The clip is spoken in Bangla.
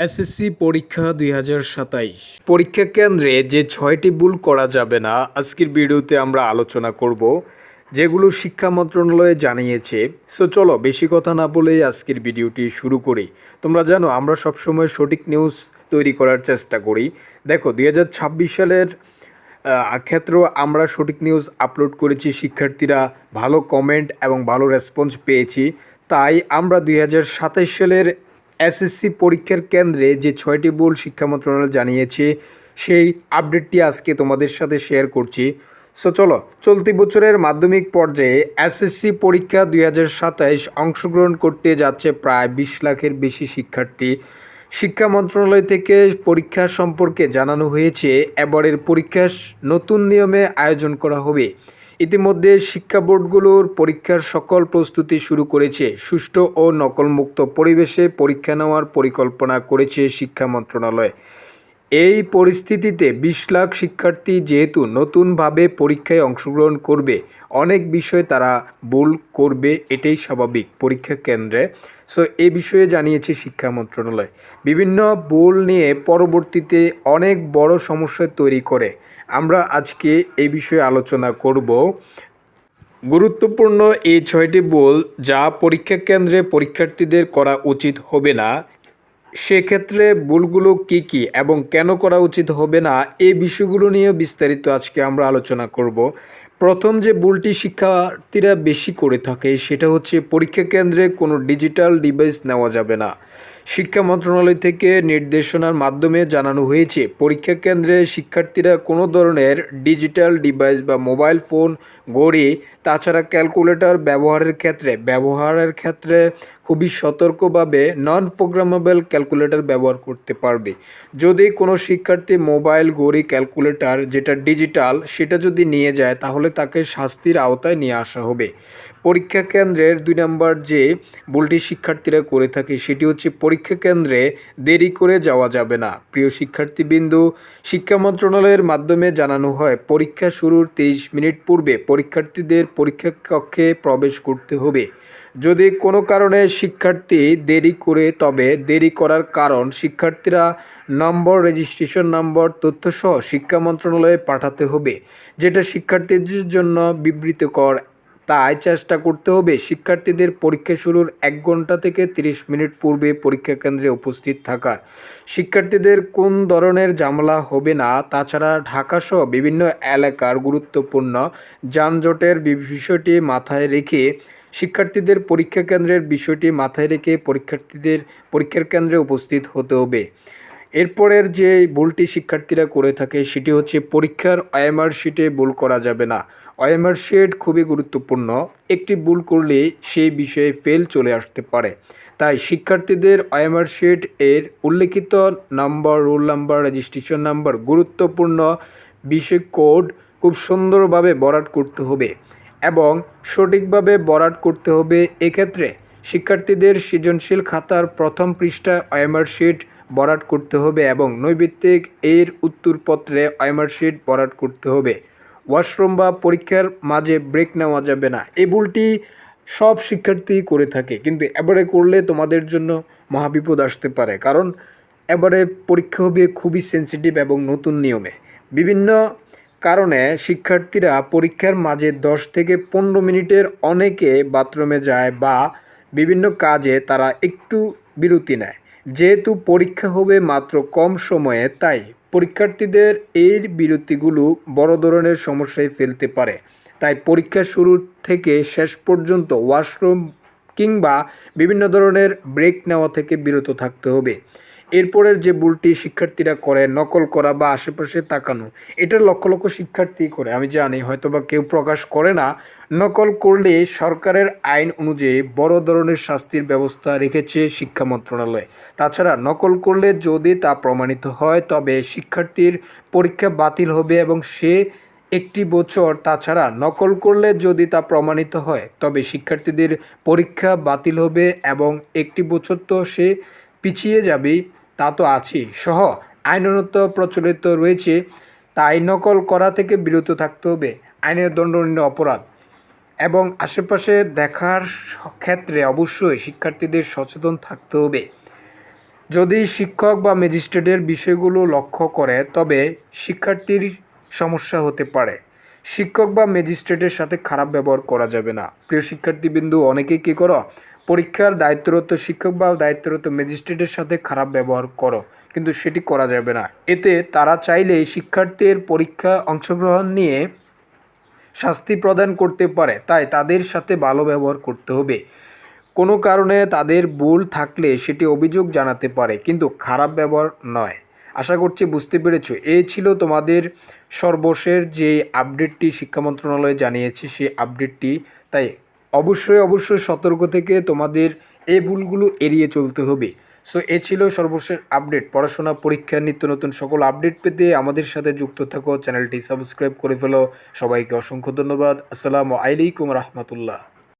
এসএসসি পরীক্ষা দুই পরীক্ষা কেন্দ্রে যে ছয়টি ভুল করা যাবে না আজকের ভিডিওতে আমরা আলোচনা করব যেগুলো শিক্ষা মন্ত্রণালয়ে জানিয়েছে। সো চলো বেশি কথা না বলেই আজকের ভিডিওটি শুরু করি। তোমরা জানো আমরা সবসময় সঠিক নিউজ তৈরি করার চেষ্টা করি। দেখো দুই হাজার ছাব্বিশ সালের আহ, ক্ষেত্রেও আমরা সঠিক নিউজ আপলোড করেছি শিক্ষার্থীরা ভালো কমেন্ট এবং ভালো রেসপন্স পেয়েছি। তাই আমরা দুই সালের এসএসসি পরীক্ষার কেন্দ্রে যে ছয়টি ভুল শিক্ষা মন্ত্রণালয় জানিয়েছে, সেই আপডেটটি আজকে তোমাদের সাথে শেয়ার করছি। সো চলো, চলতি বছরের মাধ্যমিক পর্যায়ে এসএসসি পরীক্ষা দুই অংশগ্রহণ করতে যাচ্ছে প্রায় বিশ লাখের বেশি শিক্ষার্থী। শিক্ষা মন্ত্রণালয় থেকে পরীক্ষা সম্পর্কে জানানো হয়েছে, এবারের পরীক্ষা নতুন নিয়মে আয়োজন করা হবে। ইতিমধ্যে শিক্ষা বোর্ডগুলোর পরীক্ষার সকল প্রস্তুতি শুরু করেছে। সুষ্ঠু ও নকলমুক্ত পরিবেশে পরীক্ষা নেওয়ার পরিকল্পনা করেছে শিক্ষা মন্ত্রণালয়। এই পরিস্থিতিতে বিশ লাখ শিক্ষার্থী যেহেতু নতুনভাবে পরীক্ষায় অংশগ্রহণ করবে, অনেক বিষয়ে তারা ভুল করবে, এটাই স্বাভাবিক পরীক্ষা কেন্দ্রে। সো, এ বিষয়ে জানিয়েছে শিক্ষা মন্ত্রণালয়। বিভিন্ন ভুল নিয়ে পরবর্তীতে অনেক বড় সমস্যা তৈরি করে। আমরা আজকে এই বিষয়ে আলোচনা করব। গুরুত্বপূর্ণ এই ছয়টি ভুল যা পরীক্ষা কেন্দ্রে পরীক্ষার্থীদের করা উচিত হবে না সেক্ষেত্রে ভুলগুলো কি কি এবং কেন করা উচিত হবে না এই বিষয়গুলো নিয়ে বিস্তারিত আজকে আমরা আলোচনা করব। প্রথম যে ভুলটি শিক্ষার্থীরা বেশি করে থাকে, সেটা হচ্ছে পরীক্ষা কেন্দ্রে কোনো ডিজিটাল ডিভাইস নেওয়া যাবে না। শিক্ষা মন্ত্রণালয় থেকে নির্দেশনার মাধ্যমে জানানো হয়েছে, পরীক্ষা কেন্দ্রে শিক্ষার্থীরা কোনো ধরনের ডিজিটাল ডিভাইস বা মোবাইল ফোন, ঘড়ি, তাছাড়া ক্যালকুলেটর ব্যবহারের ক্ষেত্রে ব্যবহারের ক্ষেত্রে খুবই সতর্কভাবে নন প্রোগ্রামেবল ক্যালকুলেটর ব্যবহার করতে পারবে। যদি কোনো শিক্ষার্থী মোবাইল ঘড়ি ক্যালকুলেটর যেটা ডিজিটাল সেটা যদি নিয়ে যায়, তাহলে তাকে শাস্তির আওতায় নিয়ে আসা হবে। পরীক্ষা কেন্দ্রের দুই নম্বর যে ভুলটি শিক্ষার্থীরা করে থাকে, সেটি হচ্ছে পরীক্ষা কেন্দ্রে দেরি করে যাওয়া যাবে না। প্রিয় শিক্ষার্থীবৃন্দু, শিক্ষা মন্ত্রণালয়ের মাধ্যমে জানানো হয়, পরীক্ষা শুরুর তেইশ মিনিট পূর্বে পরীক্ষার্থীদের পরীক্ষা কক্ষে প্রবেশ করতে হবে। যদি কোনো কারণে শিক্ষার্থী দেরি করে, তবে দেরি করার কারণ শিক্ষার্থীরা নম্বর রেজিস্ট্রেশন নম্বর, তথ্যসহ শিক্ষা মন্ত্রণালয়ে পাঠাতে হবে, যেটা শিক্ষার্থীদের জন্য বিবৃতিকর। তাই চেষ্টা করতে হবে শিক্ষার্থীদের পরীক্ষা শুরুর এক ঘণ্টা থেকে তিরিশ মিনিট পূর্বে পরীক্ষা কেন্দ্রে উপস্থিত থাকার। শিক্ষার্থীদের কোন ধরনের ঝামেলা হবে না, তাছাড়া ঢাকাসহ বিভিন্ন এলাকার গুরুত্বপূর্ণ যানজটের বিষয়টি মাথায় রেখে শিক্ষার্থীদের পরীক্ষা কেন্দ্রের বিষয়টি মাথায় রেখে পরীক্ষার্থীদের পরীক্ষার কেন্দ্রে উপস্থিত হতে হবে। এরপরের যে ভুলটি শিক্ষার্থীরা করে থাকে, সেটি হচ্ছে পরীক্ষার ওএমআর শিটে ভুল করা যাবে না। ওএমআর শিট খুবই গুরুত্বপূর্ণ। একটি ভুল করলে সেই বিষয়ে ফেল চলে আসতে পারে। তাই শিক্ষার্থীদের ওএমআর শিট এর উল্লেখিত number, roll number registration number গুরুত্বপূর্ণ। বিষয় কোড খুব সুন্দরভাবে বরাট করতে হবে। এবং সঠিকভাবে বরাট করতে হবে এক্ষেত্রে শিক্ষার্থীদের সৃজনশীল খাতার প্রথম পৃষ্ঠায় শিট বরাট করতে হবে এবং নৈবিত্তিক এর উত্তরপত্রে শিট বরাট করতে হবে। ওয়াশরুম বা পরীক্ষার মাঝে ব্রেক নেওয়া যাবে না। এই ভুলটি সব শিক্ষার্থী করে থাকে, কিন্তু এবারে করলে তোমাদের জন্য মহাবিপদ আসতে পারে, কারণ এবারে পরীক্ষা হবে খুবই সেন্সিটিভ এবং নতুন নিয়মে। বিভিন্ন কারণে শিক্ষার্থীরা পরীক্ষার মাঝে দশ থেকে পনেরো মিনিটের অনেকে বাথরুমে যায় বা বিভিন্ন কাজে তারা একটু বিরতি নেয়। যেহেতু পরীক্ষা হবে মাত্র কম সময়ে, তাই পরীক্ষার্থীদের এই বিরতিগুলো বড় ধরনের সমস্যায় ফেলতে পারে। তাই পরীক্ষা শুরু থেকে শেষ পর্যন্ত ওয়াশরুম কিংবা বিভিন্ন ধরনের ব্রেক নেওয়া থেকে বিরত থাকতে হবে। এরপরের যে ভুলটি শিক্ষার্থীরা করে, নকল করা বা আশেপাশে তাকানো, এটা লক্ষ লক্ষ শিক্ষার্থী করে। আমি জানি হয়তো বা কেউ প্রকাশ করে না। নকল করলে সরকারের আইন অনুযায়ী বড় ধরনের শাস্তির ব্যবস্থা রেখেছে শিক্ষা মন্ত্রণালয়। তাছাড়া, নকল করলে যদি তা প্রমাণিত হয়, তবে শিক্ষার্থীর পরীক্ষা বাতিল হবে এবং সে একটি বছর, তাছাড়া, নকল করলে যদি তা প্রমাণিত হয়, তবে শিক্ষার্থীদের পরীক্ষা বাতিল হবে এবং একটি বছর তো সে পিছিয়ে যাবেই। তা তো আছেই। সহ আইনত প্রচলিত রয়েছে, তাই নকল করা থেকে বিরত থাকতে হবে। আইনের দণ্ডনীয় অপরাধ। এবং আশেপাশে দেখার ক্ষেত্রে অবশ্যই শিক্ষার্থীদের সচেতন থাকতে হবে। যদি শিক্ষক বা ম্যাজিস্ট্রেটের বিষয়গুলো লক্ষ্য করে, তবে শিক্ষার্থীর সমস্যা হতে পারে। শিক্ষক বা ম্যাজিস্ট্রেটের সাথে খারাপ ব্যবহার করা যাবে না। প্রিয় শিক্ষার্থীবৃন্দু অনেকেই কী করো পরীক্ষার দায়িত্বরত শিক্ষক বা দায়িত্বরত ম্যাজিস্ট্রেটের সাথে খারাপ ব্যবহার করো, কিন্তু সেটি করা যাবে না। এতে তারা চাইলে শিক্ষার্থীর পরীক্ষা অংশগ্রহণ নিয়ে শাস্তি প্রদান করতে পারে, তাই তাদের সাথে ভালো ব্যবহার করতে হবে। কোনো কারণে তাদের ভুল থাকলে সেটি অভিযোগ জানাতে পারে, কিন্তু খারাপ ব্যবহার নয়। আশা করছি বুঝতে পেরেছ। এই ছিল তোমাদের সর্বশেষ যে আপডেটটি শিক্ষা মন্ত্রণালয় জানিয়েছে, সেই আপডেটটি। তাই অবশ্যই অবশ্যই সতর্ক থেকে তোমাদের এই ভুলগুলো এড়িয়ে চলতে হবে। সো এ ছিল সর্বশেষ আপডেট পড়াশোনা পরীক্ষার নিত্য নতুন সকল আপডেট পেতে আমাদের সাথে যুক্ত থাকো। চ্যানেলটি সাবস্ক্রাইব করে ফেলো। সবাইকে অসংখ্য ধন্যবাদ। আসসালামু আলাইকুম রহমতুল্লাহ।